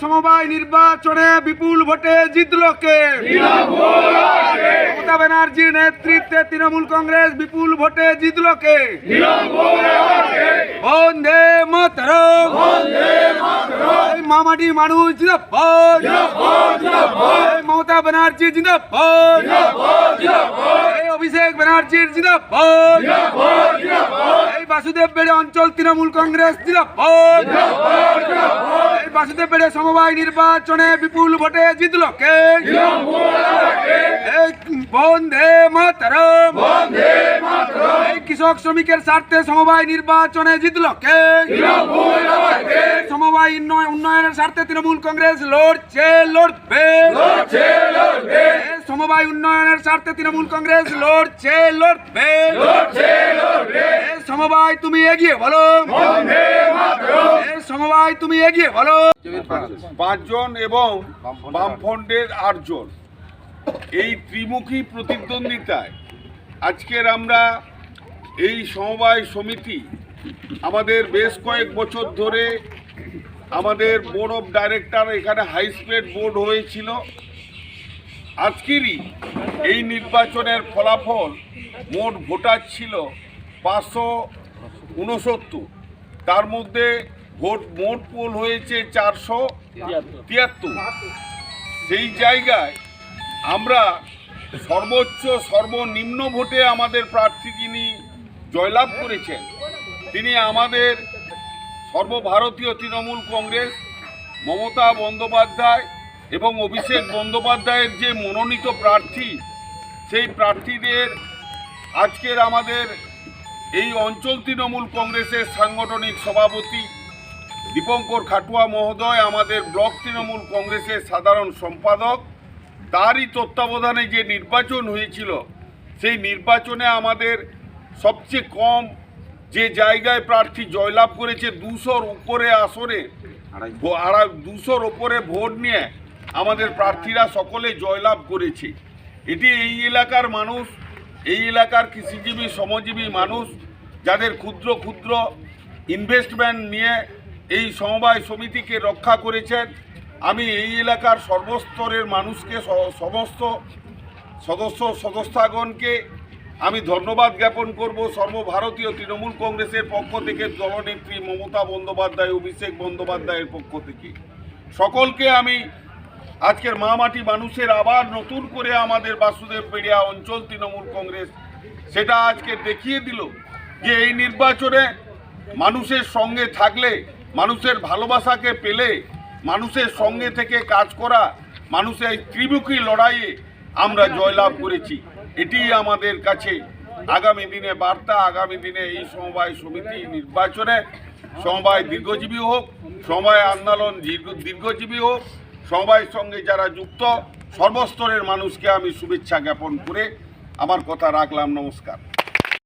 সমবায় নির্বাচনে বিপুল ভোটে জিতল কে মমতা ব্যানার্জির নেতৃত্বে তৃণমূল কংগ্রেস বিপুল ভোটে জিতল কে বন্দে মাতর মামাটি মানুষ মমতা ব্যানার্জি জিন্দাবাদ। এই অভিষেক ব্যানার্জির জিন্দাবাদ। এই বাসুদেব বেড়ে অঞ্চল তৃণমূল কংগ্রেস জিন্দাবাদ। এই বাসুদেব বেড়ে সমবায় নির্বাচনে বিপুল ভোটে জিতল কে? বন্দে মাতরম। এই কৃষক শ্রমিকের স্বার্থে সমবায় নির্বাচনে জিতল কে? সমবায় উন্নয়ন- উন্নয়নের স্বার্থে তৃণমূল কংগ্রেস লড়ছে লড়বে। সমবায় উন্নয়নের স্বার্থে তৃণমূল কংগ্রেস লড়ছে লড়বে। এই সমবায় তুমি এগিয়ে বলো। সমবায় তুমি এগিয়ে বলো। পাঁচজন এবং বামফ্রন্টের আটজন। এই ত্রিমুখী প্রতিদ্বন্দ্বিতায় আজকের আমরা এই সমবায় সমিতি আমাদের বেশ কয়েক বছর ধরে আমাদের বোর্ড অফ ডাইরেক্টর এখানে হাই স্পিড বোর্ড হয়েছিল। আজকেরই এই নির্বাচনের ফলাফল মোট ভোটার ছিল পাঁচশো উনসত্তর। তার মধ্যে ভোট মোট পোল হয়েছে চারশো তিয়াত্তর। সেই জায়গায় আমরা সর্বোচ্চ, সর্বনিম্ন ভোটে আমাদের প্রার্থী যিনি জয়লাভ করেছেন, তিনি আমাদের সর্বভারতীয় তৃণমূল কংগ্রেস, মমতা বন্দ্যোপাধ্যায় এবং অভিষেক বন্দ্যোপাধ্যায়ের যে মনোনীত প্রার্থী, সেই প্রার্থীদের আজকের আমাদের এই অঞ্চল তৃণমূল কংগ্রেসের সাংগঠনিক সভাপতি দীপঙ্কর খাটুয়া মহোদয়, আমাদের ব্লক তৃণমূল কংগ্রেসের সাধারণ সম্পাদক, তারই তত্ত্বাবধানে যে নির্বাচন হয়েছিল, সেই নির্বাচনে আমাদের সবচেয়ে কম যে জায়গায় প্রার্থী জয়লাভ করেছে, দুশোর উপরে আসরে দুশোর উপরে ভোট নিয়ে আমাদের প্রার্থীরা সকলে জয়লাভ করেছে। এটি এই এলাকার মানুষ, এই এলাকার কৃষিজীবী, শ্রমজীবী মানুষ, যাদের ক্ষুদ্র ক্ষুদ্র ইনভেস্টমেন্ট নিয়ে এই সমবায় সমিতিকে রক্ষা করেছেন। আমি এই এলাকার সর্বস্তরের মানুষকে সমস্ত সদস্য, সদস্যগণকে আমি ধন্যবাদ জ্ঞাপন করব। সর্বভারতীয় তৃণমূল কংগ্রেসের পক্ষ থেকে, দলনেত্রী মমতা বন্দ্যোপাধ্যায়, অভিষেক বন্দ্যোপাধ্যায়ের পক্ষ থেকে। সকলকে আমি আজকের মামাটি মানুষের আবার নতুন করে আমাদের বাসুদেব পেড়িয়া অঞ্চল তৃণমূল কংগ্রেস, সেটা আজকে দেখিয়ে দিল যে এই নির্বাচনে মানুষের সঙ্গে থাকলে, মানুষের ভালোবাসাকে পেলে, মানুষের সঙ্গে থেকে কাজ করা, মানুষের ত্রিমুখী লড়াইয়ে আমরা জয়লাভ করেছি। এটি আমাদের কাছে আগামী দিনে বার্তা, আগামী দিনে এই সমবায় সমিতি নির্বাচনে সমবায় দীর্ঘজীবী হোক, সমবায় আন্দোলন দীর্ঘ- দীর্ঘজীবী হোক সমবায়ের সঙ্গে যারা যুক্ত সর্বস্তরের মানুষকে আমি শুভেচ্ছা জ্ঞাপন করে আমার কথা রাখলাম নমস্কার।